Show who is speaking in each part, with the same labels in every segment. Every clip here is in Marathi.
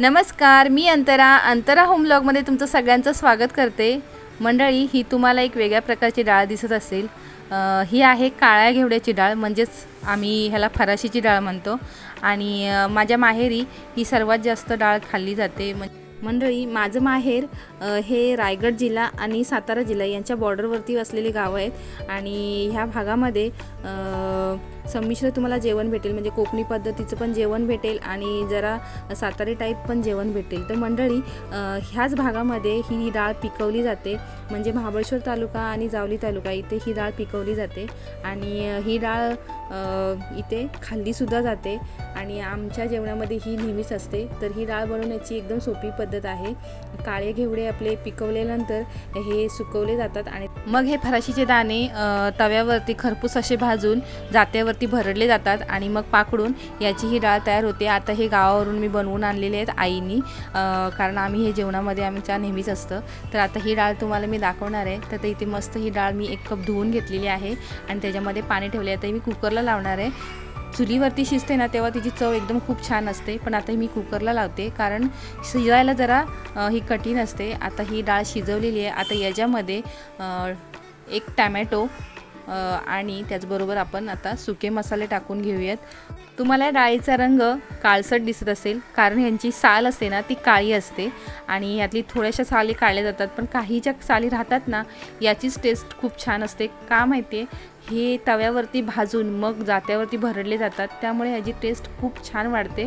Speaker 1: नमस्कार मी अंतरा. अंतरा होम ब्लॉगमध्ये तुमचं सगळ्यांचं स्वागत करते. मंडळी ही तुम्हाला एक वेगळ्या प्रकारची डाळ दिसत असेल. ही आहे काळ्या घेवड्याची डाळ म्हणजेच आम्ही ह्याला फराशीची डाळ म्हणतो. आणि माझ्या माहेरी ही सर्वात जास्त डाळ खाल्ली जाते. म्हणजे मंडळी माझं माहेर हे रायगड जिल्हा आणि सातारा जिल्हा यांच्या बॉर्डरवरती असलेले गावं आहेत. आणि ह्या भागामध्ये संमिश्र तुम्हाला जेवण भेटेल. म्हणजे कोकणी पद्धतीचं पण जेवण भेटेल आणि जरा सातारी टाईप पण जेवण भेटेल. तर मंडळी ह्याच भागामध्ये ही डाळ पिकवली जाते. म्हणजे महाबळेश्वर तालुका आणि जावली तालुका इथे ही डाळ पिकवली जाते. आणि ही डाळ इथे खाल्लीसुद्धा जाते आणि आमच्या जेवणामध्ये ही नेहमीच असते. तर ही डाळ बनवण्याची एकदम सोपी पद्धत आहे. काळे घेवडे आपले पिकवल्यानंतर हे सुकवले जातात आणि मग हे फराशीचे दाणे तव्यावरती खरपूस असे भाजून जात्यावरती भरडले जातात आणि मग पाकडून याची ही डाळ तयार होते. आता हे गावावरून मी बनवून आणलेले आहेत आईनी कारण आम्ही हे जेवणामध्ये आमच्या नेहमीच असतं. तर आता ही डाळ तुम्हाला मी दाखवणार आहे. तर ते इथे मस्त ही डाळ मी एक कप धुवून घेतलेली आहे आणि त्याच्यामध्ये पाणी ठेवले. आहे तर मी कुकरला लावणार आहे. चुलीवरती शिजते ना तेव्हा तिची चव एकदम खूप छान असते. पण आता मी कुकरला लावते कारण शिजायला जरा ही कठीण असते. आता ही डाळ शिजवलेली आहे. आता याच्यामध्ये एक टॅमॅटो आणि त्याचबरोबर आपण आता सुके मसाले टाकून घेऊयात. तुम्हाला या डाळीचा रंग काळसट दिसत असेल कारण ह्यांची साल असते ना ती काळी असते. आणि यातली थोड्याशा साली काढल्या जातात पण काही ज्या साली राहतात ना याचीच टेस्ट खूप छान असते. का माहिती आहे हे तव्यावरती भाजून मग जात्यावरती भरडले जातात. त्यामुळे ह्याची टेस्ट खूप छान वाढते.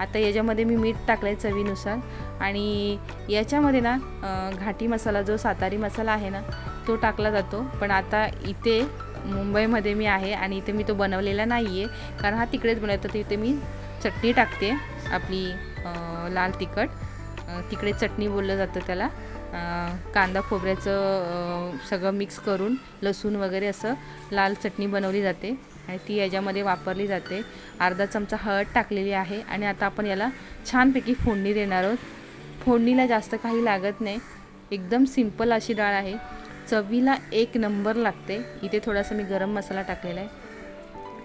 Speaker 1: आता याच्यामध्ये मी मीठ टाकलं आहे चवीनुसार. आणि याच्यामध्ये ना घाटी मसाला जो सातारी मसाला आहे ना तो टाकला जातो. पण आता इथे मुंबईमध्ये मी आहे आणि इथे मी तो बनवलेला नाही आहे कारण हा तिकडेच बनवतो तर इथे मी चटणी टाकते आपली लाल तिखट. तिकडे चटणी बोललं जातं त्याला. कांदा खोबऱ्याचं सगळं मिक्स करून लसूण वगैरे असं लाल चटणी बनवली जाते आणि ती याच्यामध्ये वापरली जाते. अर्धा चमचा हळद टाकलेली आहे आणि आता आपण याला छानपैकी फोडणी देणार आहोत. फोडणीला जास्त काही लागत नाही. एकदम सिंपल अशी डाळ आहे. चवीला एक नंबर लागते. इथे थोडासा मी गरम मसाला टाकलेला आहे.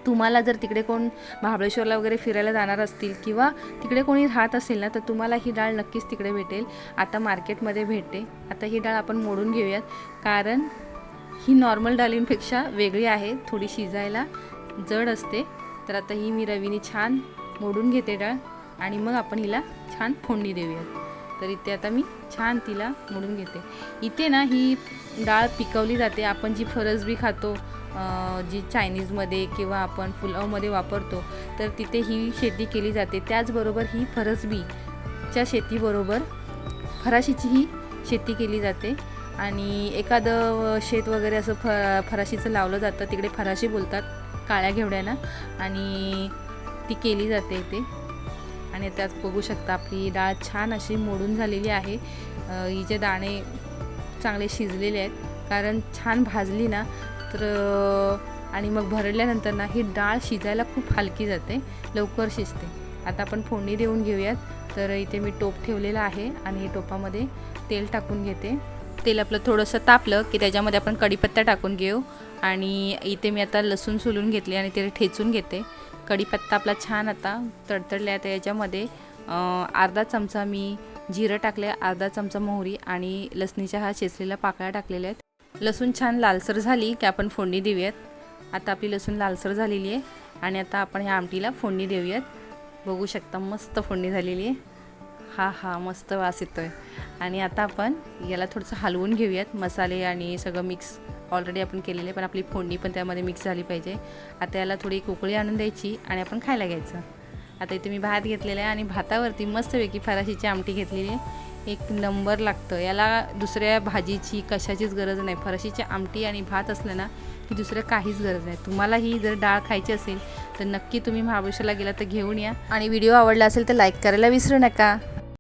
Speaker 1: तुम्हाला जर तिकडे कोण महाबळेश्वरला वगैरे फिरायला जाणार असतील किंवा तिकडे कोणी राहत असेल ना तर तुम्हाला ही डाळ नक्कीच तिकडे भेटेल. आता मार्केटमध्ये भेटते. आता ही डाळ आपण मोडून घेऊयात. कारण ही नॉर्मल डाळींपेक्षा वेगळी आहे. थोडी शिजायला जड असते. तर आता ही मी रवीने छान मोडून घेते डाळ आणि मग आपण हिला छान फोडणी देऊयात. तर इथे आता मी छान तिला मोडून घेते. इथे ना ही डाळ पिकवली जाते. आपण जी फरसबी खातो जी चायनीजमध्ये किंवा आपण फुलावमध्ये वापरतो तर तिथे ही शेती केली जाते. त्याचबरोबर ही फरसबीच्या शेतीबरोबर फराशीची ही शेती केली जाते. आणि एखादं शेत वगैरे असं फ फराशीचं लावलं जातं तिकडे फराशी बोलतात काळ्या घेवड्यानं आणि ती केली जाते इथे. आणि त्यात बघू शकता आपली डाळ छान अशी मोडून झालेली आहे. हिचे दाणे चांगले शिजलेले आहेत. कारण छान भाजली ना तर आणि मग भरल्यानंतर ना ही डाळ शिजायला खूप हलकी जाते लवकर शिजते. आता आपण फोडणी देऊन घेऊयात. तर इथे मी टोप ठेवलेला आहे आणि हे टोपामध्ये तेल टाकून घेते. तेल आपलं थोडंसं तापलं की त्याच्यामध्ये आपण कढीपत्ता टाकून घेऊ. आणि इथे मी आता लसूण सोलून घेतले आणि ते ठेचून घेते. कढीपत्ता आपला छान आता तडतडल्या आता याच्यामध्ये. अर्धा चमचा मी जिरं टाकले अर्धा चमचा मोहरी आणि लसणीच्या हा चेचलेल्या पाकळ्या टाकलेल्या आहेत. लसूण छान लालसर झाली की आपण फोडणी देऊयात. आता आपली लसूण लालसर झालेली आहे आणि आता आपण ह्या आमटीला फोडणी देऊयात. बघू शकता मस्त फोडणी झालेली आहे. हा हा मस्त वास येतो आहे आणि आता आपण याला थोडंसं हलवून घेऊयात. मसाले आणि सगळं मिक्स ऑलरेडी आपण केलेले पण आपली फोडणी पण त्यामध्ये मिक्स झाली पाहिजे. आता याला थोडी उकळी आणून द्यायची आणि आपण खायला घ्यायचं. आता इथे मी भात घेतलेला आहे आणि भातावरती मस्तपैकी फराशीची आमटी घेतलेली आहे. एक नंबर लागतं. याला दुसऱ्या भाजीची कशाचीच गरज नाही. फरशीची आमटी आणि भात असलं ना की दुसरं काहीच गरज नाही. तुम्हाला ही जर डाळ खायची असेल तर नक्की तुम्ही महाबळेश्वरला गेला तर घेऊन या. आणि व्हिडिओ आवडला असेल तर लाईक करायला विसरू नका.